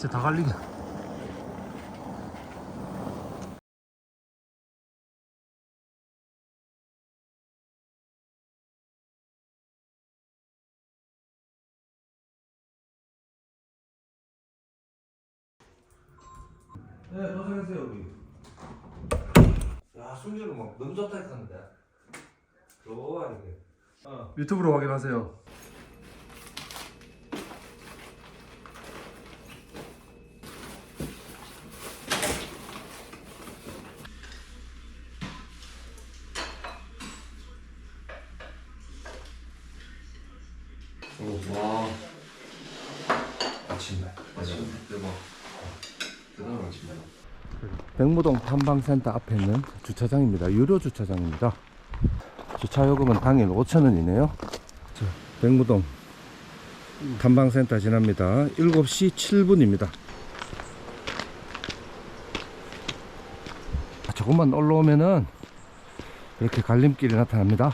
이제 다 갈리게. 네, 고생했어요 여기. 야 순결은 막 너무 좋다 했었는데. 좋아 이게. 어. 유튜브로 확인하세요. 오, 와. 아침에. 아침에. 대박. 대단한 아침이다. 백무동 탐방센터 앞에 있는 주차장입니다. 유료 주차장입니다. 주차 요금은 당일 5,000원이네요. 백무동 탐방센터 지납니다. 7시 7분입니다. 조금만 올라오면은 이렇게 갈림길이 나타납니다.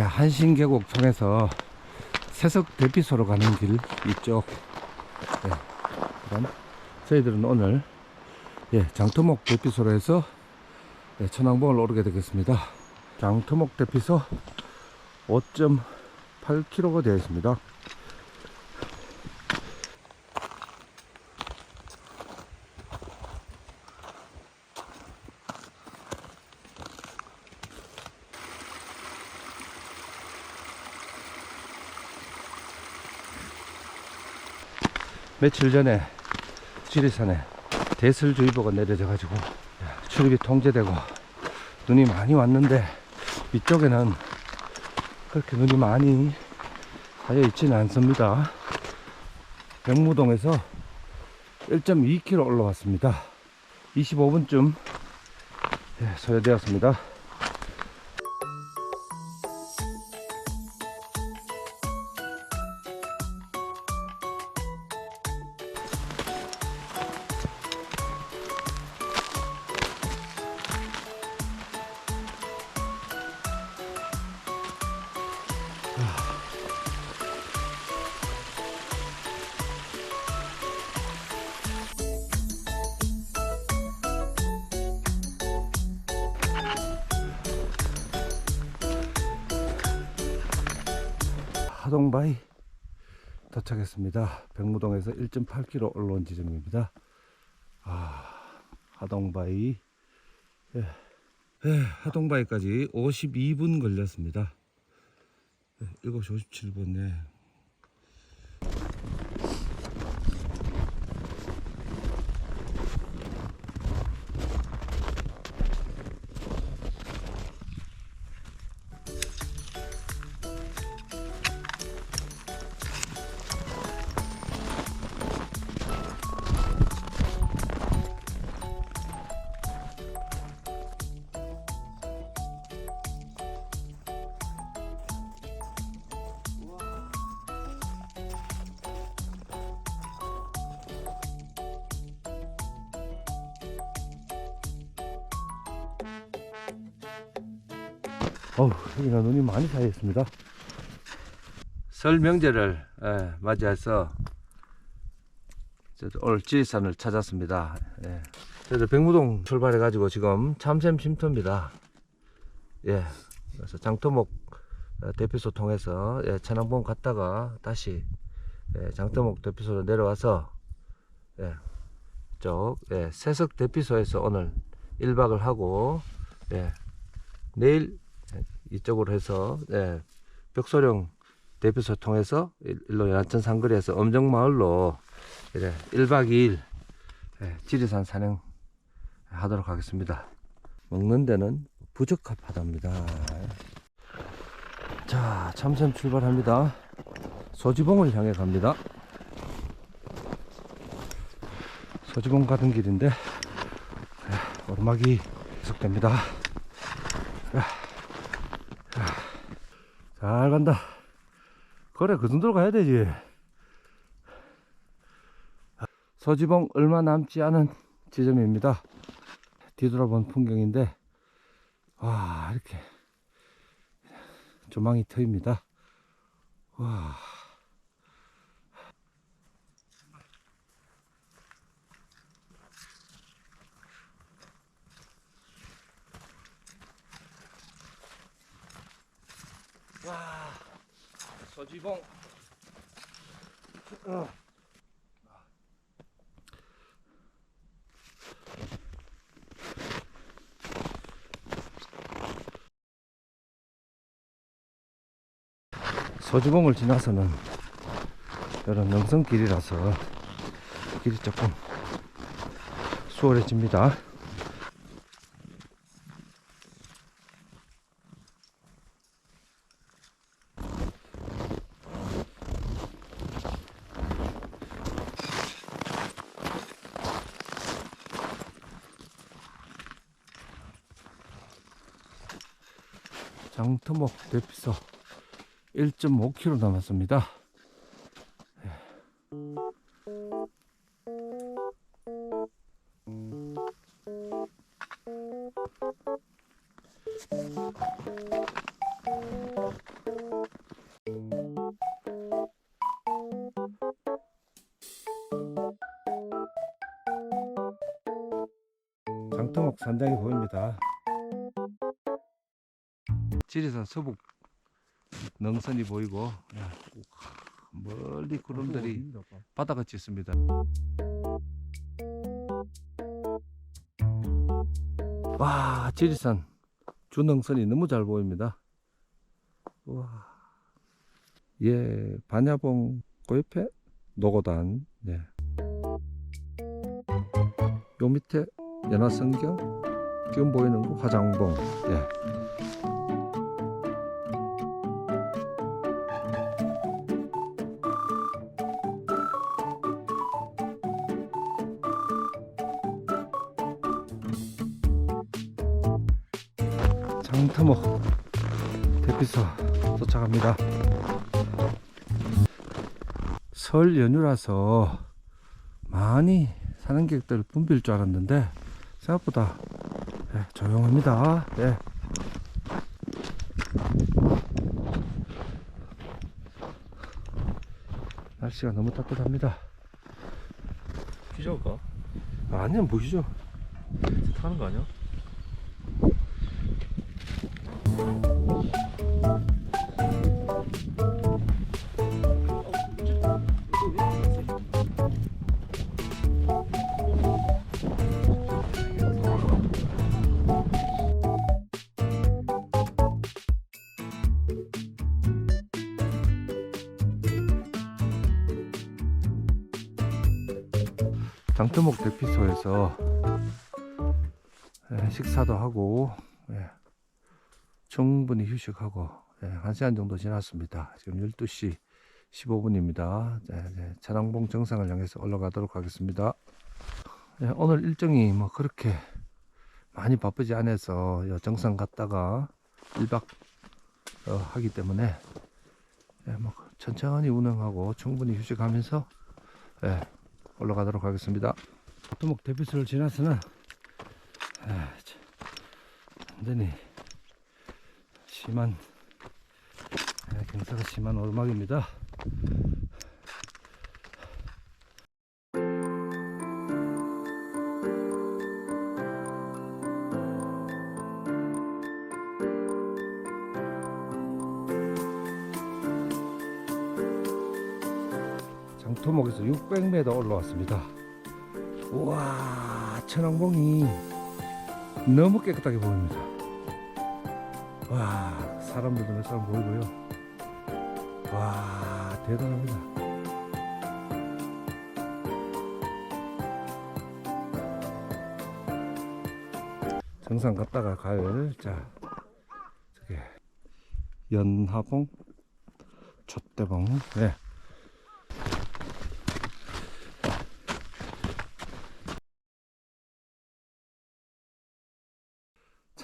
야, 한신계곡 통해서 세석 대피소로 가는 길 이쪽. 네. 그럼 저희들은 오늘 예, 장터목 대피소로 해서 예, 천왕봉을 오르게 되겠습니다. 장터목 대피소 5.8km가 되어 있습니다. 며칠 전에 지리산에 대설주의보가 내려져 가지고 출입이 통제되고 눈이 많이 왔는데 위쪽에는 그렇게 눈이 많이 쌓여 있지는 않습니다. 백무동에서 1.2km 올라왔습니다. 25분쯤 소요되었습니다. 백무동에서 1.8km 올라온 지점입니다. 아, 하동바위. 예, 예, 하동바위까지 52분 걸렸습니다. 예, 7시 57분에 어우, 여기가 눈이 많이 쌓여있습니다. 설 명절을 예, 맞이해서 저도 오늘 지리산을 찾았습니다. 예. 저도 백무동 출발해 가지고 지금 참샘 쉼터입니다. 예. 그래서 장토목 어, 대피소 통해서 예, 천왕봉 갔다가 다시 예, 장토목 대피소로 내려와서 예, 쪽 예, 세석 대피소에서 오늘 1박을 하고 예, 내일 이쪽으로 해서 예, 벽소령 대피소 통해서 일- 일로 연천 상거리에서 엄정마을로 이제 1박 2일 예, 지리산 산행 하도록 하겠습니다. 먹는 데는 부적합하답니다. 자, 참샘 출발합니다. 소지봉을 향해 갑니다. 소지봉 가던 길인데 예, 오르막이 계속됩니다. 잘 간다. 그래, 그 정도로 가야 되지. 서지봉 얼마 남지 않은 지점입니다. 뒤돌아본 풍경인데, 와, 이렇게 조망이 트입니다. 와. 서지봉. 어. 서지봉을 지나서는 이런 능선길이라서 길이 조금 수월해집니다. 장터목 대피소 1.5km 남았습니다. 장터목 산장이 보입니다. 지리산 서북 능선이 보이고 야, 멀리 구름들이 바다같이 있습니다. 와 지리산 주능선이 너무 잘 보입니다. 와, 예 반야봉 그 옆에 노고단, 네. 요 밑에 연화성경, 지금 보이는 거 화장봉, 예. 대피소 도착합니다. 설 연휴라서 많이 사는 객들 붐빌 줄 알았는데 생각보다 예, 조용합니다. 예. 날씨가 너무 따뜻합니다. 피자올까? 아니면 보시죠. 타는 거 아니야? 장터목 대피소에서 예, 식사도 하고 예, 충분히 휴식하고 예, 한 시간 정도 지났습니다. 지금 12시 15분입니다. 차량봉 정상을 향해서 올라가도록 하겠습니다. 예, 오늘 일정이 뭐 그렇게 많이 바쁘지 않아서 요 정상 갔다가 1박 어, 하기 때문에 예, 뭐 천천히 운행하고 충분히 휴식하면서 예, 올라가도록 하겠습니다. 토목 대피소를 지나서는 아, 참, 완전히 심한 아, 경사가 심한 오르막입니다. 장토목에서 600m 올라왔습니다. 우와, 천왕봉이 너무 깨끗하게 보입니다. 와, 사람들도 몇 사람 보이고요. 와, 대단합니다. 정상 갔다가 갈, 자, 저게, 연하봉, 촛대봉, 네.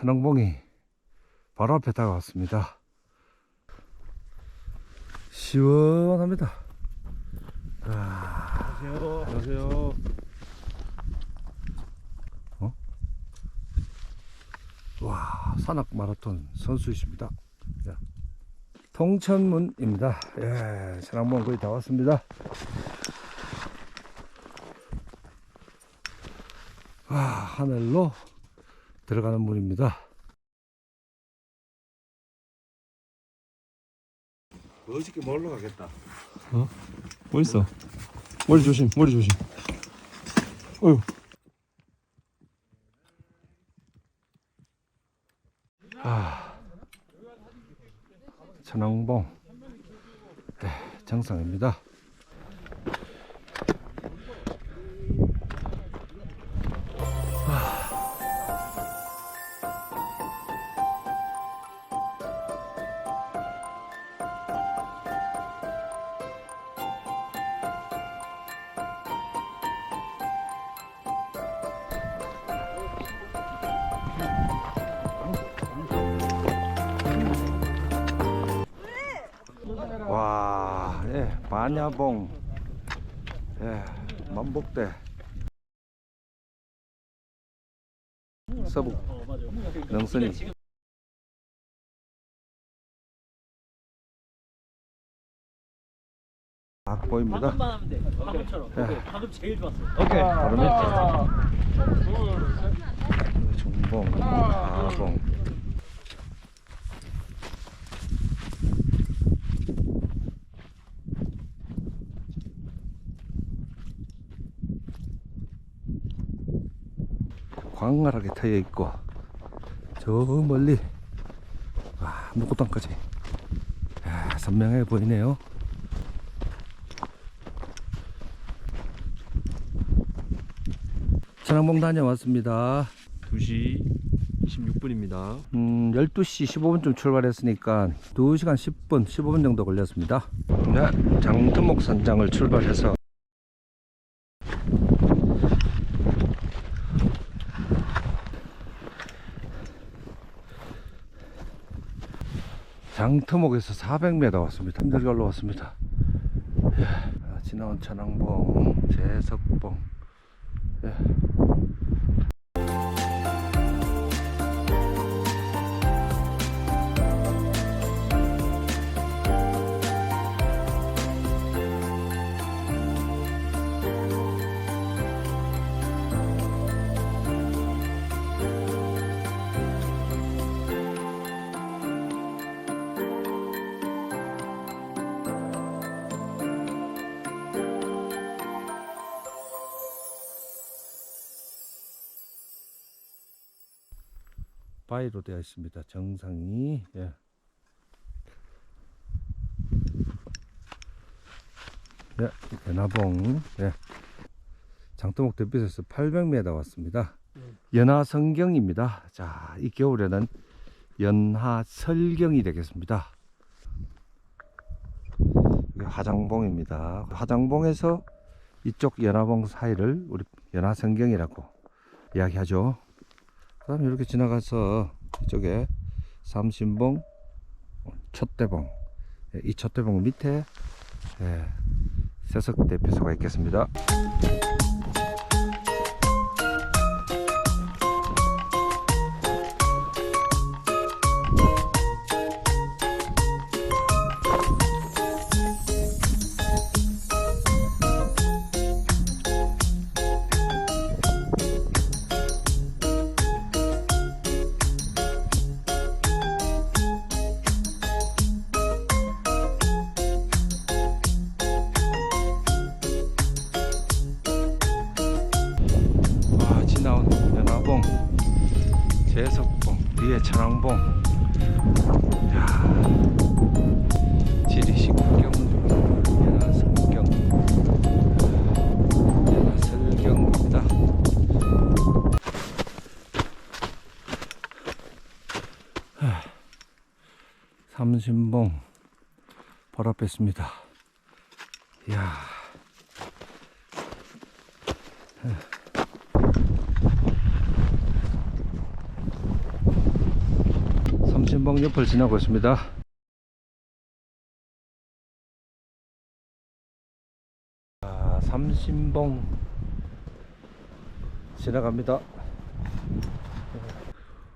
천왕봉이 바로 앞에 다가왔습니다. 시원합니다. 아, 안녕하세요. 안녕하세요. 어? 와, 산악 마라톤 선수이십니다. 자, 통천문입니다. 예, 천왕봉 거의 다 왔습니다. 와, 하늘로 들어가는 문입니다. 어저께 뭘로 가겠다. 어디 있어? 머리 조심, 머리 조심. 어휴. 아, 천왕봉 네, 정상입니다. 반야봉, 예, 만복대, 서북, 능선이. 아 보입니다. 방금만 하면 돼. 방금처럼. 네. 오케이. 방금 제일 좋았어. 오케이. 바로 밑에. 중봉, 하봉. 광활하게 트여 있고 저 멀리 와 목고당까지 야, 선명해 보이네요. 천왕봉 다녀왔습니다. 2시 26분입니다. 음, 12시 15분쯤 출발했으니까 2시간 10분, 15분 정도 걸렸습니다. 네, 장터목 산장을 출발해서 장터목에서 400m 왔습니다. 힘들게 올라왔습니다. 예, 아, 지나온 천왕봉, 제석봉, 예. 바위로 되어 있습니다. 정상이 예. 네, 연화봉 예. 장도목 대피소에서 800m 왔습니다. 연화성경입니다. 자, 이 겨울에는 연하 설경이 되겠습니다. 이게 화장봉입니다. 화장봉에서 이쪽 연화봉 사이를 우리 연화성경이라고 이야기하죠. 그 다음에 이렇게 지나가서 이쪽에 삼신봉, 촛대봉, 예, 이 촛대봉 밑에 예, 세석 대피소가 있겠습니다. 바로 앞에 있습니다. 이야. 삼신봉 옆을 지나고 있습니다. 아, 삼신봉 지나갑니다.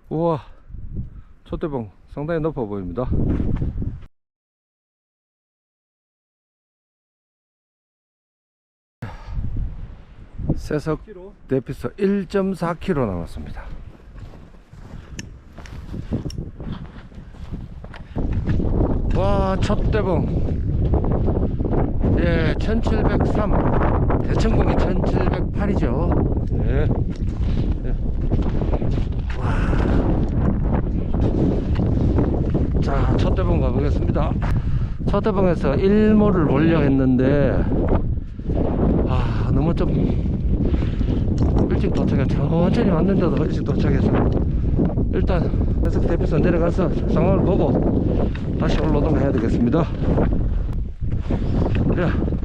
우와, 촛대봉 상당히 높아 보입니다. 세석 대피소 1.4km 남았습니다. 와, 첫 대봉. 예, 1703. 대천공이 1708이죠. 예. 예. 와. 자, 첫 대봉 가보겠습니다. 첫 대봉에서 1모를 보려 했는데, 아, 너무 좀 일찍 도착해. 천천히 왔는데도 일찍 도착해서. 일단, 계속 대피소 내려가서 상황을 보고 다시 올라오던가 해야 되겠습니다. 야.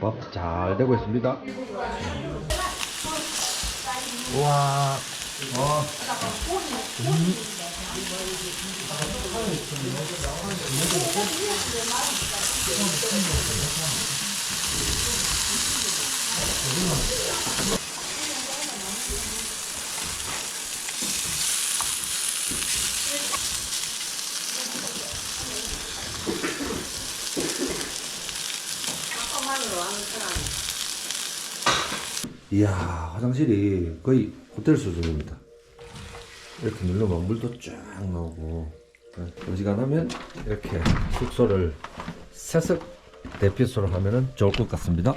밥 잘 되고 있습니다. 우와. 어. 이야, 화장실이 거의 호텔 수준입니다. 이렇게 누르면 물도 쫙 나오고, 네, 어지간하면 이렇게 숙소를 세석 대피소로 하면은 좋을 것 같습니다.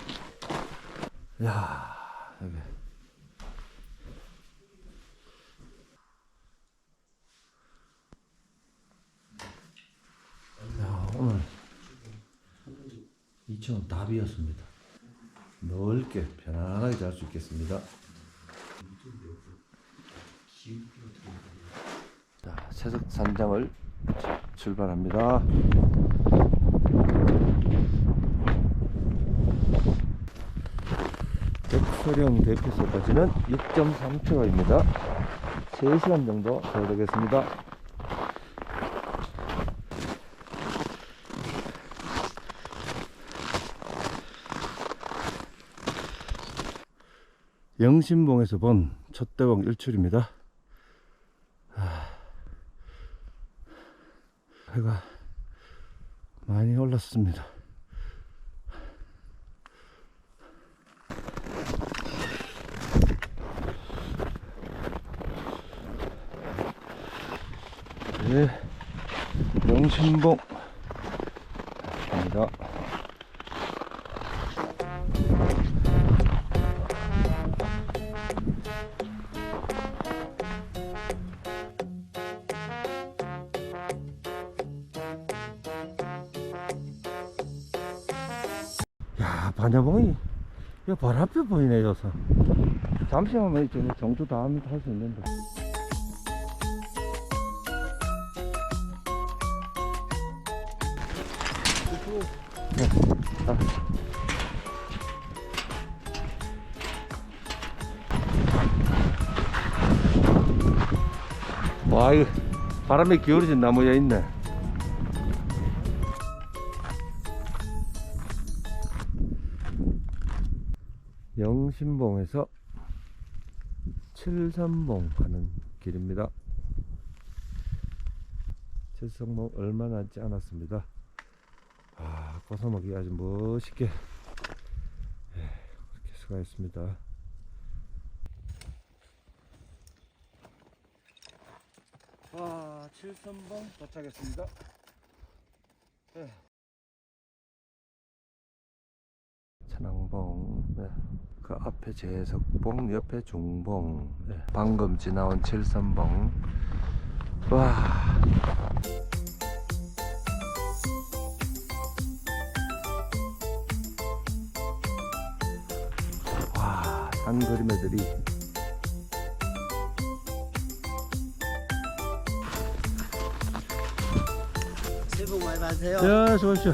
이야, 여기. 야, 오늘 2층은 다 비었습니다. 넓게 편안하게 잘 수 있겠습니다. 자, 새석 산장을 출발합니다. 백소령 대피소까지는 6.3km입니다. 3시간 정도 더 되겠습니다. 영신봉에서 본 첫대왕 일출입니다. 하, 해가 많이 올랐습니다. 네, 영신봉 입니다. 야, 반야봉이 야, 바로 앞에 보이네, 저서. 잠시만 이제 정주 다 하면 할수 있는데. 네. 아. 와 이거 바람에 기울어진 나무에 있네 영신봉에서 칠산봉 가는 길입니다 칠산봉 얼마 남지 않았습니다 아 고사목이 아주 멋있게 예, 이렇게 수고했습니다 와, 7선봉 도착했습니다. 네. 천왕봉, 네. 그 앞에 제석봉, 옆에 중봉, 네. 방금 지나온 7선봉. 와. 와, 산 그림애들이 새해 복 많이 받으세요. 야, 좋으시오.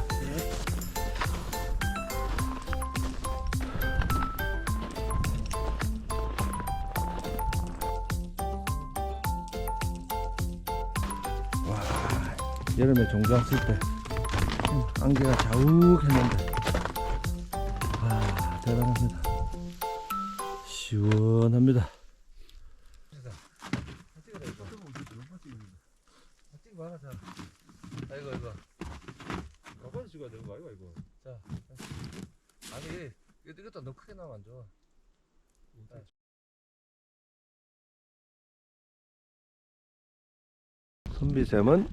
여름에 종주 왔을 때 음, 안개가 자욱했는데 와, 대단합니다. 시원합니다. 아이고 이거 가까이 찍어야 되는 거 아이가 이거? 자, 아니 이것도 너무 크게 나면 안 좋아. 선비샘은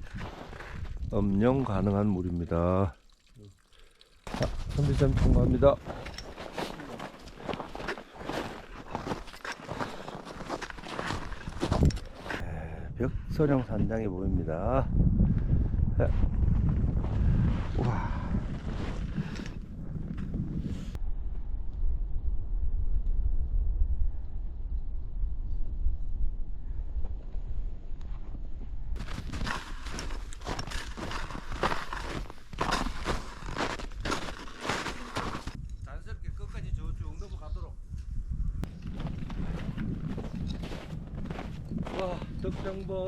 음용 가능한 물입니다. 자, 선비샘 통과합니다. 네, 벽소령 산장이 보입니다. 네. 와. 자연스럽게 끝까지 저쪽 넘어 가도록. 와, 덕 정보.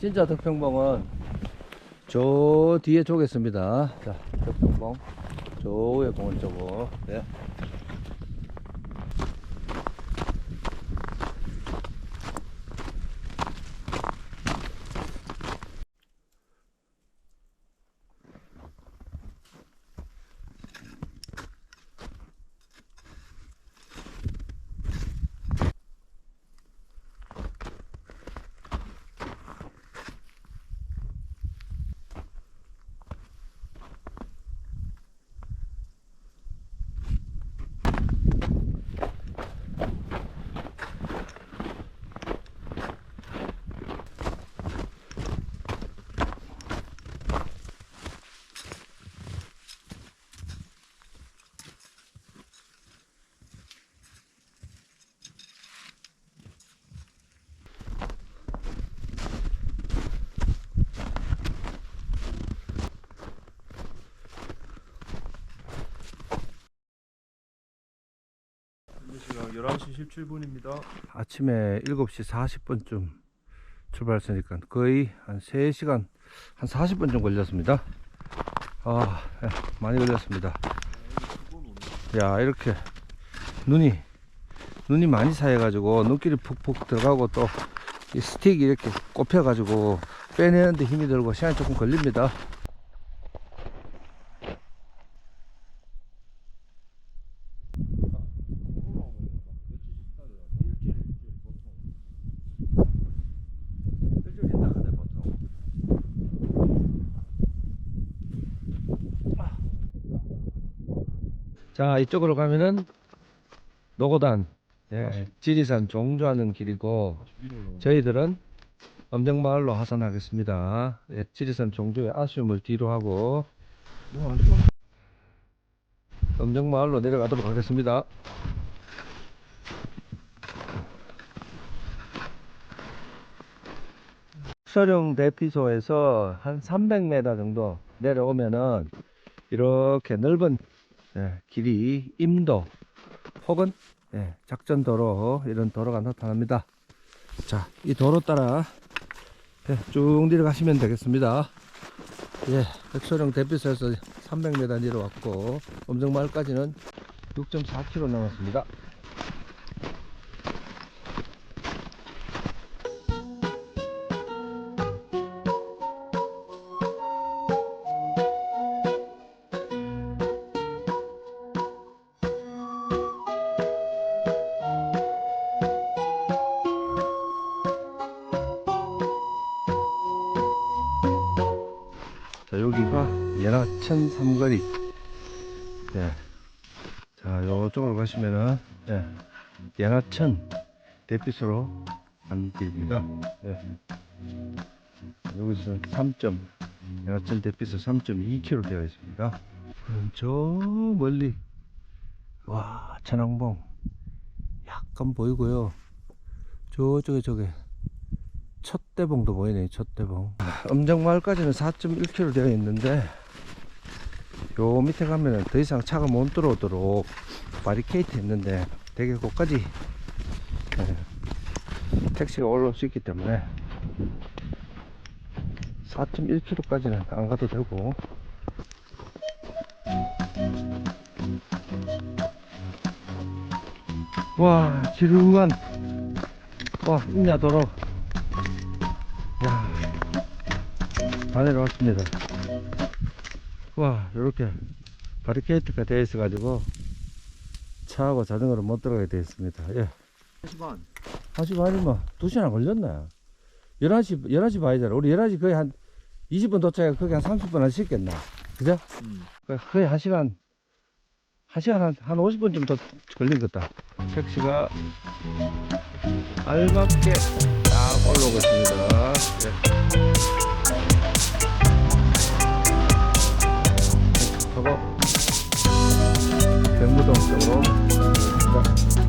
진짜 덕평봉은 저 뒤에 쪽에 있습니다. 자, 덕평봉. 저 위에 봉을 쪽으로. 네. 시각 11시 17분입니다. 아침에 7시 40분쯤 출발했으니까 거의 한 3시간, 한 40분 정도 걸렸습니다. 아, 예, 많이 걸렸습니다. 야, 이렇게 눈이, 눈이 많이 쌓여가지고 눈길이 푹푹 들어가고 또 이 스틱이 이렇게 꼽혀가지고 빼내는데 힘이 들고 시간이 조금 걸립니다. 일주일 있다 가대 보통. 자 이쪽으로 가면은 노고단 예, 지리산 종주하는 길이고 저희들은 엄정마을로 하산하겠습니다. 예, 지리산 종주의 아쉬움을 뒤로 하고 엄정마을로 내려가도록 하겠습니다. 서령 대피소에서 한 300m 정도 내려오면은 이렇게 넓은 예, 길이 임도 혹은 예, 작전 도로 이런 도로가 나타납니다. 자, 이 도로 따라 예, 쭉 내려가시면 되겠습니다. 예, 백소령 대피소에서 300m 내려왔고 엄정마을까지는 6.4km 남았습니다. 삼거리. 예. 자, 요쪽으로 가시면은, 예. 연하천 대피소로 가는 길입니다. 예. 여기서 3점, 연하천 대피소 3.2km 되어 있습니다. 저 멀리, 와, 천왕봉. 약간 보이고요. 저쪽에 저게 첫대봉도 보이네요, 첫대봉. 음정마을까지는 4.1km 되어 있는데 요 밑에 가면은 더 이상 차가 못 들어오도록 바리케이트 했는데 되게 곳까지 예, 택시가 올라올 수 있기 때문에 4.1km까지는 안 가도 되고 와 지루한 와 인야도로 야, 다 내려왔습니다. 와, 이렇게 바리케이트가 되어 있어 가지고 차하고 자전거를 못 들어가게 되어 있습니다. 예. 10원. 하시 반이면 2시간 걸렸네. 11시, 11시 반이잖아. 우리 11시 거의 한 20분 도착해 거기 한 30분 안 씻겠나. 그죠? 음. 거의 1시간, 1시간 한, 한 50분쯤 더 걸린 것 같다. 택시가 알맞게 딱 올라오고 있습니다. 예. 저거, 경무동 쪽으로. 갑니다.